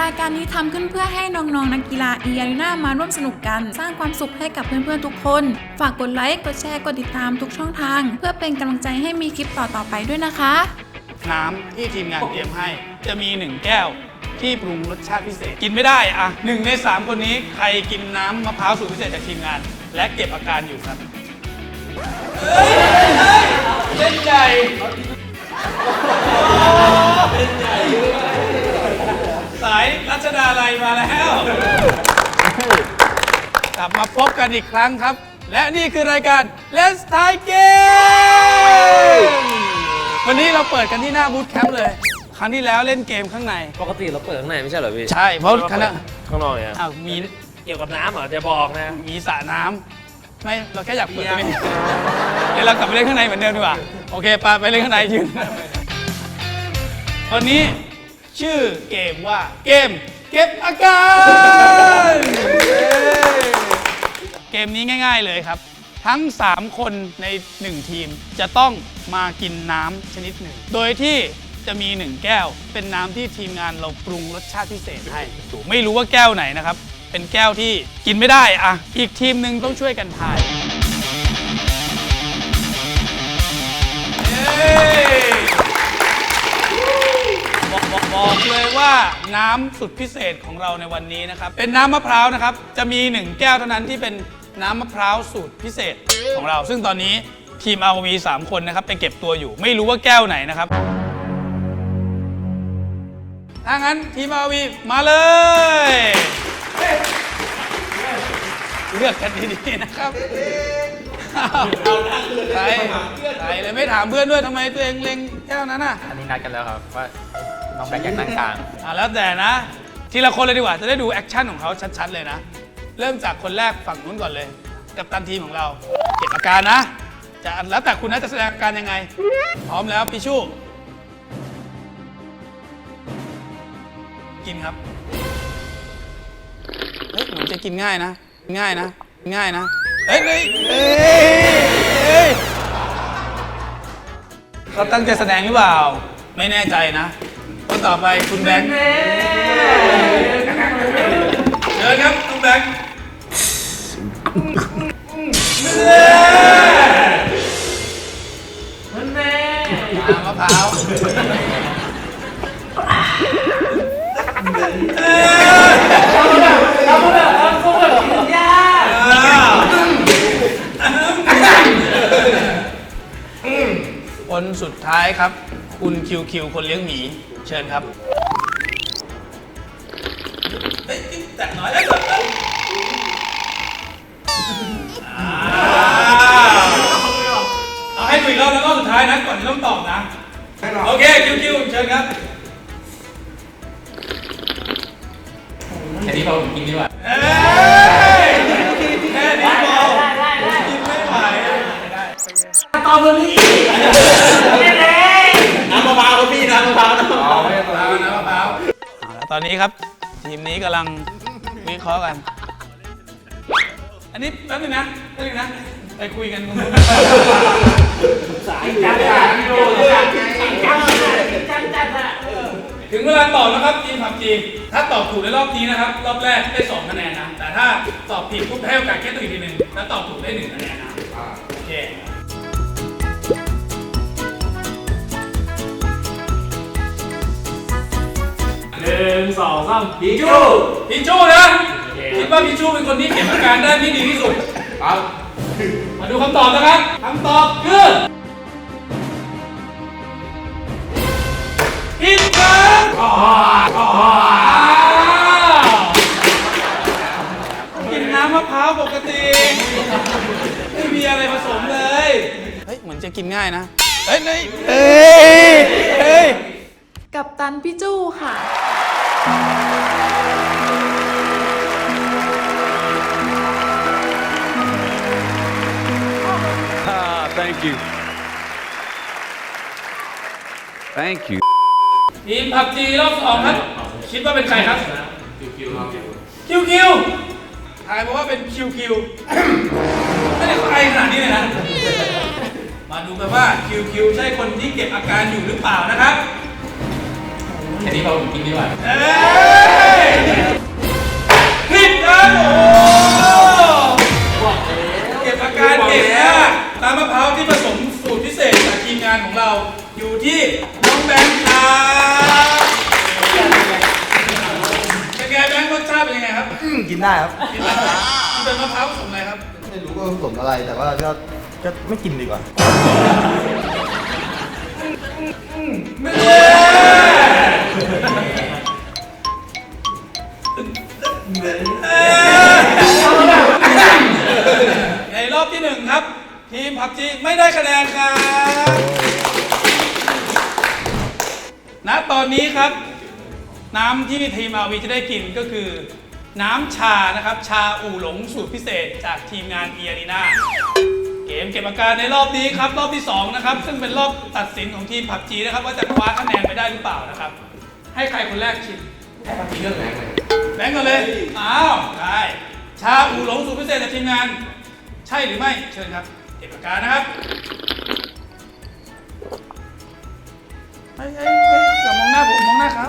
รายการนี้ทำขึ้นเพื่อให้น้องๆนักกีฬาอีอารีนามาร่วมสนุกกัน สร้างความสุขให้กับเพื่อนๆทุกคน ฝากกดไลค์ กดแชร์ กดติดตามทุกช่องทาง เพื่อเป็นกำลังใจให้มีคลิปต่อๆไปด้วยนะคะ น้ำที่ทีมงานเตรียมให้ จะมีหนึ่งแก้วที่ปรุงรสชาติพิเศษ กินไม่ได้อะหนึ่งในสามคนนี้ใครกินน้ำมะพร้าวสูตรพิเศษจากทีมงาน และเก็บอาการอยู่ครับเล่นใหญ่สายรัชดาลัยมาแล้ว กลับ มาพบกันอีกครั้งครับ และนี่คือรายการ Let's Thai Game วันนี้เราเปิดกันที่หน้าบูธแคมป์เลย ครั้งที่แล้วเล่นเกมข้างใน ปกติเราเปิดข้างในไม่ใช่เหรอพี่ใช่เพราะคณะข้างนอกเนี่ยอ้าวมีเกี่ยวกับน้ำเหรอจะบอกนะ มีสระน้ำไม่เราแค่อยากเปิดตรงนี้เดี๋ยวเรากลับไปเล่นข้างในเหมือนเดิมดีกว่าโอเคไปไปเล่นข้างในยืนวันนี้ชื่อเกมว่าเกมเก็บอาการเย้เก มนี้ง่าย ๆเลยครับ ทั้ง 3 คนใน 1 ทีมจะต้องมากินน้ำชนิดหนึ่ง โดยที่จะมี 1 แก้ว เป็นน้ำที่ทีมงานเราปรุงรสชาติพิเศษให้ไม่รู้ว่าแก้วไหนนะครับ เป็นแก้วที่กินไม่ได้อะอีกทีมหนึ่งต้องช่วยกันทายบอกบอกบอกเลยว่าน้ำสุดพิเศษของเราในวันนี้นะครับ เป็นน้ำมะพร้าวนะครับ จะมี1แก้วเท่านั้นที่เป็น น้ำมะพร้าวสูตรพิเศษของเรา ซึ่งตอนนี้ทีม RV 3 คนนะครับไปเก็บตัวอยู่ ไม่รู้ว่าแก้วไหนนะครับถ้างั้นทีม RV มาเลย เลือกกันดีๆนะครับใครใครเลยไม่ถามเพื่อนด้วยทำไมตัวเองเล็งแก้วนั้นน่ะอันนี้นัดกันแล้วครับว่าน้องแบงค์อยากนั่งกลางอะแล้วแต่นะ ทีละคนเลยดีกว่าจะได้ดูแอคชั่นของเขาชัดๆเลยนะ เริ่มจากคนแรกฝั่งนู้นก่อนเลย กับตันทีมของเรา เก็บอาการนะ จะแล้วแต่คุณนะจะแสดงอาการยังไง พร้อมแล้วพี่ชู่กินครับ เฮ้ยเหมือนจะกินง่ายนะ ง่ายนะ ง่ายนะเฮ้ยเฮ้ยเฮ้ยเฮ้ยเขาตั้งใจแสดงหรือเปล่า ไม่แน่ใจนะคนต่อไปคุณแบงค์เชิญครับคุณแบงค์ น้ำมะพร้าวคนสุดท้ายครับ คุณคิวคิวคนเลี้ยงหมี เชิญครับแตะน้อยแล้ว เอาให้คุยรอบแล้วรอบสุดท้ายนะก่อนที่ต้องตอบนะ โอเคคิวคิวเชิญครับแค่นี้เรากินดีกว่าเอ้ยแค่นี้พอกินไม่ไหวน้ำมะพร้าวครับพี่น้ำมะพร้าวน้ำมะพร้าวมะพร้าวนะมะพร้าวเอาละตอนนี้ครับ ทีมนี้กำลังวิเคราะห์กัน อันนี้แป๊บนึงนะแป๊บนึงนะไปคุยกันตรงนู้นถึงเวลาตอบแล้วครับทีมผับจีถ้าตอบถูกในรอบนี้นะครับ รอบแรกได้2คะแนนนะ แต่ถ้าตอบผิดปุ๊บให้โอกาสแค่ตัวอีกทีหนึ่งแล้วตอบถูกได้1คะแนนนะโอเคหนึ่งสองสามพีจูพิชชูนะ คิดว่าพิชชูเป็นคนที่เก็บอาการได้ที่ดีที่สุดครับ มาดูคำตอบนะครับคำตอบคือผิดครับอ้าวกินน้ำมะพร้าวปกติ ไม่มีอะไรผสมเลย เฮ้ย เหมือนจะกินง่ายนะ เฮ้ย เฮ้ย เฮ้ยเฮ้ยกับตันพี่จู้ค่ะ Thank you. Thank you. ทีมผับจีรอบสองครับ คิดว่าเป็นใครครับ คิวคิวทายมาว่าเป็นคิวคิวไม่ได้ใครขนาดนี้เลยนะ มาดูกันว่าคิวคิวใช่คนที่เก็บอาการอยู่หรือเปล่านะครับแค่นี้เรากินดีกว่าเอ้ยผิดนะผม น้ำมะพร้าวที่ผสมสูตรพิเศษจากทีมงานของเราอยู่ที่น้องแบงค์ครับเป็นไงแบงค์รสชาติเป็นยังไงครับกินได้ครับกินมด้เป็นมะพร้าวผสมอะไรครับ ไม่รู้ว่าผสมอะไรแต่ว่าก็ก็ไม่กินดีกว่า ครับ น้ำที่ทีมอาวีจะได้กินก็คือ น้ำชานะครับ ชาอู่หลงสูตรพิเศษจากทีมงานเอียรีนาเกมเก็บอาการในรอบนี้ครับ รอบที่ 2 นะครับ ซึ่งเป็นรอบตัดสินของทีมผับจีนะครับ ว่าจะคว้าคะแนนไปได้หรือเปล่านะครับ ให้ใครคนแรกชิมให้ผับจีเลือกแบงค์เลยแบงค์ก่อนเลยอ้าวได้ชาอู่หลงสูตรพิเศษจากทีมงาน ใช่หรือไม่เชิญครับ เก็บอาการนะครับ เฮ้ยเฮ้ยเฮ้ย อย่ามองหน้าผมมองหน้าเขา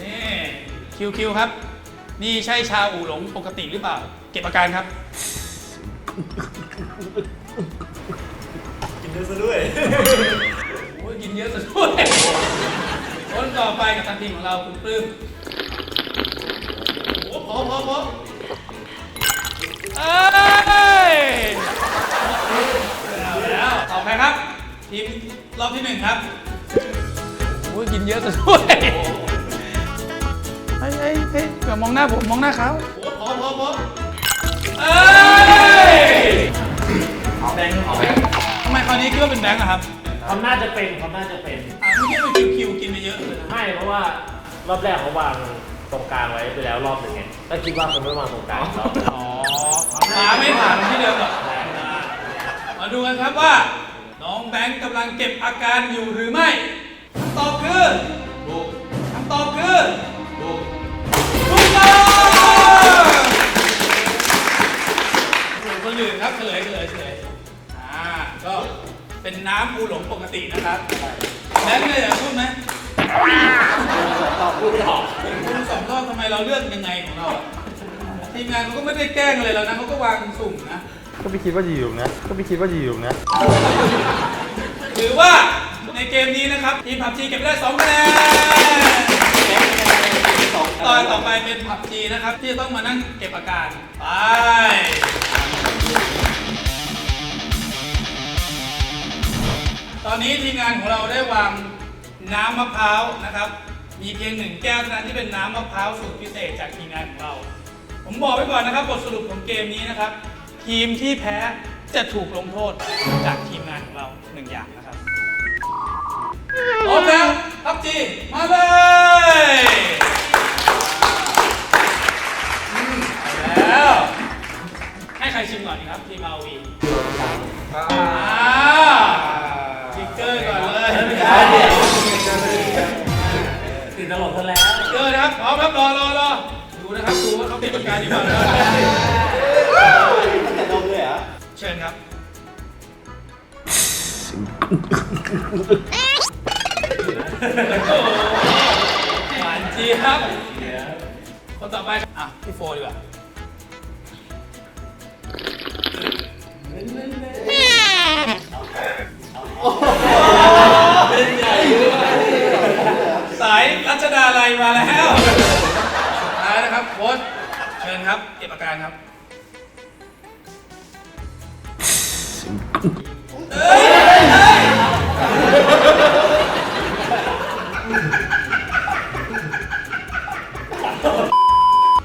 นี่คิวคิวครับ นี่ใช่ชาอู่หลงปกติหรือเปล่า เก็บอาการครับกินเยอะซะด้วยโอ้ยกินเยอะซะด้วยคนต่อไปกับทันทีมของเราคุณปลื้มโอ้โหพอพอพอ เอ้ยเอาแล้วต่อไปครับ ทีมรอบที่หนึ่งครับโอ้ยกินเยอะซะด้วยเฮ้ยเฮ้ยเฮ้ยอย่ามองหน้าผมมองหน้าเขาโอ้พร้อมพอพอมเอ้ยเอาแบงค์เอาแบงค์ทำไมคราวนี้คิดว่าเป็นแบงค์อะครับเขาน่าจะเป็นเขาน่าจะเป็น อะเมื่อกี้มันคิวคิวกินไปเยอะเลยนะไม่เพราะว่ารอบแรกเขาวางตรงกลางไว้ไปแล้วรอบหนึ่งไงก็คิดว่าคงไม่วางตรงกลางรอบอ๋อ มาไม่ผ่านที่เดิมหรอกมาดูกันครับว่า น้องแบงค์กำลังเก็บอาการอยู่หรือไม่คำตอบคือถูกคำตอบคือถูกถูกต้องส่วนคนอื่นครับเฉลยเฉลยเฉลยอ่าก็เป็นน้ำปูหลงปกตินะครับแบงค์เลยอยากพูดไหมตอบพูดไม่ออกพูดสองรอบทำไมเราเลือกยังไงของเราอะ ทีมงานเขาก็ไม่ได้แกล้งอะไรเรานะเขาก็วางสุ่มนะ ก็ไม่คิดว่าจะอยู่นะ ก็ไม่คิดว่าจะอยู่นะ ถือว่าในเกมนี้นะครับ ทีมผับจีเก็บไปได้2คะแนนตอนต่อไปเป็นผับจีนะครับ ที่จะต้องมานั่งเก็บอาการ ไป ตอนนี้ทีมงานของเราได้วางน้ำมะพร้าวนะครับ มีเพียงหนึ่งแก้วเท่านั้นที่เป็นน้ำมะพร้าวสูตรพิเศษจากทีมงานของเรา ผมบอกไว้ก่อนนะครับบทสรุปของเกมนี้นะครับ ทีมที่แพ้จะถูกลงโทษจากทีมงานของเราหนึ่งอย่างนะครับพร้อมแล้วพับจีมาเลยอืมเอาแล้ว ให้ใครชิมก่อนดีครับ ทีมอาวีอ่าทิกเกอร์ก่อนเลยติดตลกซะแล้วทิกเกอร์นะครับพร้อมครับรอรอรอดูนะ ครับดูว่าเขาเก็บอาการดีกว่าเชิญครับ หวานเจี๊ยบคนต่อไปอะพี่โฟดีกว่า ครับ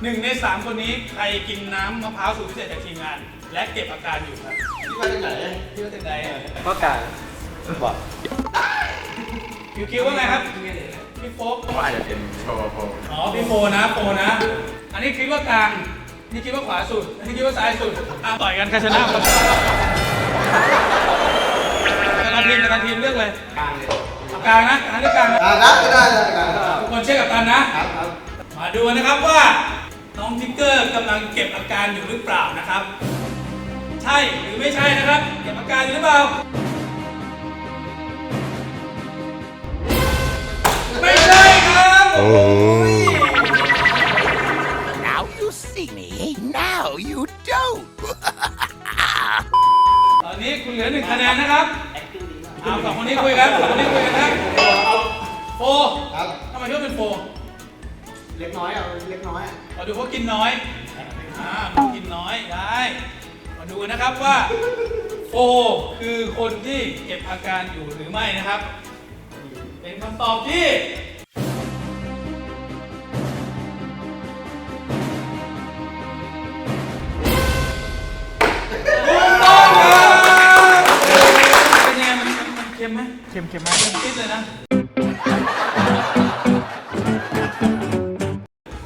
หนึ่งในสามคนนี้ใครกินน้ำมะพร้าวสูตรพิเศษจากทีมงาน และเก็บอาการอยู่ครับพี่ว่าจากไหนพี่ว่าจากไหนก็กลางบอกคิวคิวว่าไงครับพี่โฟกว่าจะเป็นโชว์โชว์อ๋อพี่โฟนะโฟนะ อันนี้คิดว่ากลาง นี่คิดว่าขวาสุดอันนี้คิดว่าซ้ายสุดอะต่อยกันใครชนะครับกางทีมกางทีมเลือกเลย กลางเลยกลางนะกลางเลือกกลางนะ อ่าได้ได้ได้ได้ทุกคนเชื่อกับตันนะมาดูนะครับว่า น้องทิกเกอร์กำลังเก็บอาการอยู่หรือเปล่านะครับ ใช่หรือไม่ใช่นะครับ เก็บอาการอยู่หรือเปล่า ไม่ใช่ครับโอ้ย Now you don't. ตอนนี้คุณเหลือหนึ่งคะแนนนะครับเอาสองคนนี้คุยกันสองคนนี้คุยกันนะโฟครับทำไมชอบเป็นโฟเล็กน้อยอะเล็กน้อยอะมาดูเขากินน้อยอ่าเขากินน้อยได้มาดูกันนะครับว่าโฟคือคนที่เก็บอาการอยู่หรือไม่นะครับ เป็นคำตอบที่ ค็มไหมเค็มเค็มไหมเค็มติดเลยนะ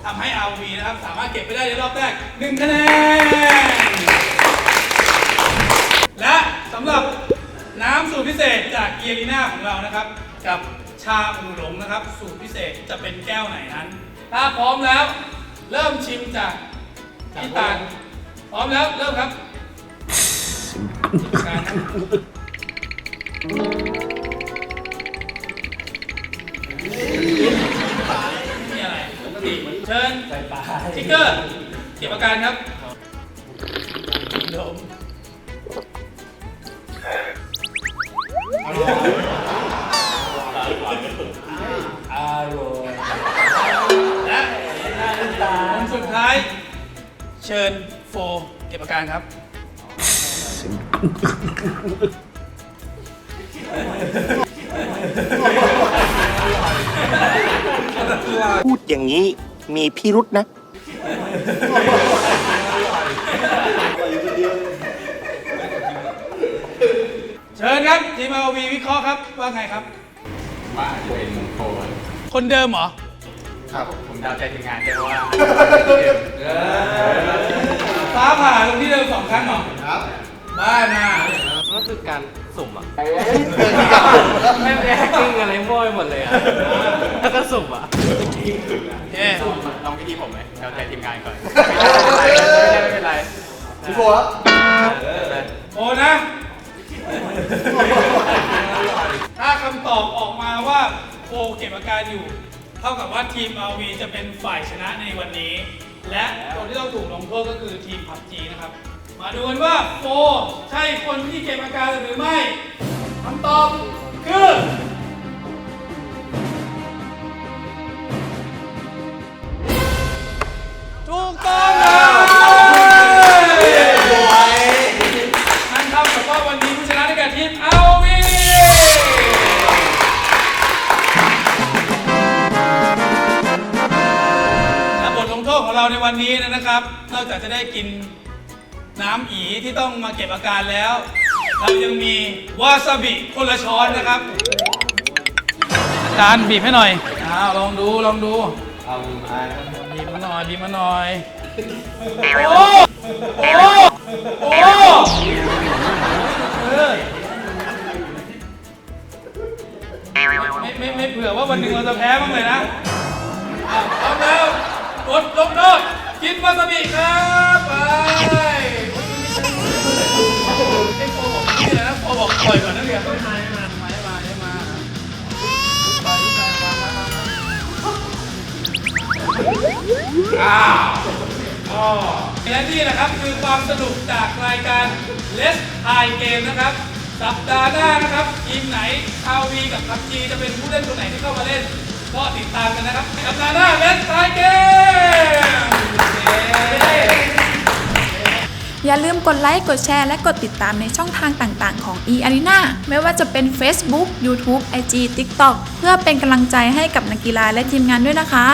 ทำให้ RV นะครับ สามารถเก็บไปได้ในรอบแรก1คะแนน และสำหรับน้ำสูตรพิเศษจากเกียรีนาของเรานะครับ กับชาอูหลงนะครับ สูตรพิเศษจะเป็นแก้วไหนนั้น ถ้าพร้อมแล้ว เริ่มชิมจากพี่ตาลพร้อมแล้วเริ่มครับ ไปไปมีอะไรปกติเชิญทิกเกอร์เก็บอาการครับดมและคนสุดท้าย เชิญโฟเก็บอาการครับ พูดอย่างนี้มีพิรุษนะ เชิญครับทีม RV วิเคราะห์ครับ ว่าไงครับ ว่าจะเป็นโฟนคนเดิมเหรอ ครับ ผมเดาใจทีมงานได้ว่าฟ้าผ่าลงที่เดิมสองครั้งเหรอ ครับ บ้าน่ะก็คือ การสุ่มอะไม่ได้แฮกกิ้งอะไรมั่วไปหมดเลยอะแล้วก็สุ่มอะโอเคลองวิธีผมไหมเดาใจทีมงานก่อนไม่เป็นไรพี่โฟครับโอ้นะถ้าคำตอบออกมาว่าโฟเก็บอาการอยู่ เท่ากับว่าทีม RV จะเป็นฝ่ายชนะในวันนี้ และคนที่ต้องถูกลงโทษก็คือทีม PUBG นะครับ มาดูกันว่าโฟใช่คนที่เก็บอาการหรือไม่คำตอบคือถูกต้องเลยนั่นเท่ากับว่าวันนี้ผู้ชนะได้แก่ทีมเอาวีและบทลงโทษของเราในวันนี้นะครับ นอกจากจะได้กิน น้ำอีที่ต้องมาเก็บอาการแล้ว เรายังมีวาซาบิคนละช้อนนะครับ อาจารย์บีบให้หน่อยอ้าวลองดูลองดูเอาอาบีบมาหน่อยบีบมาหน่อยโอ้โอ้โอ้เออไม่ไม่ไม่เผื่อว่าวันหนึ่งเราจะแพ้บ้างเลยนะอะพร้อมแล้วกดลงโทษกินวาซาบิครับไป ปล่อยก่อนดี๋ยวไม่มาไม่มาไม่มาไปไปมามามามาและนี่นะครับคือความสนุกจากรายการ Let's High Game นะครับ สัปดาห์หน้านะครับทีมไหนชาววีกับพับจีจะเป็นผู้เล่นคนไหนที่เข้ามาเล่น ก็ติดตามกันนะครับสัปดาห์หน้า Let's High Game อย่าลืมกดไลค์ กดแชร์ และกดติดตามในช่องทางต่างๆ ของ e Arena ไม่ว่าจะเป็น Facebook YouTube IG TikTok เพื่อเป็นกำลังใจให้กับนักกีฬาและทีมงานด้วยนะคะ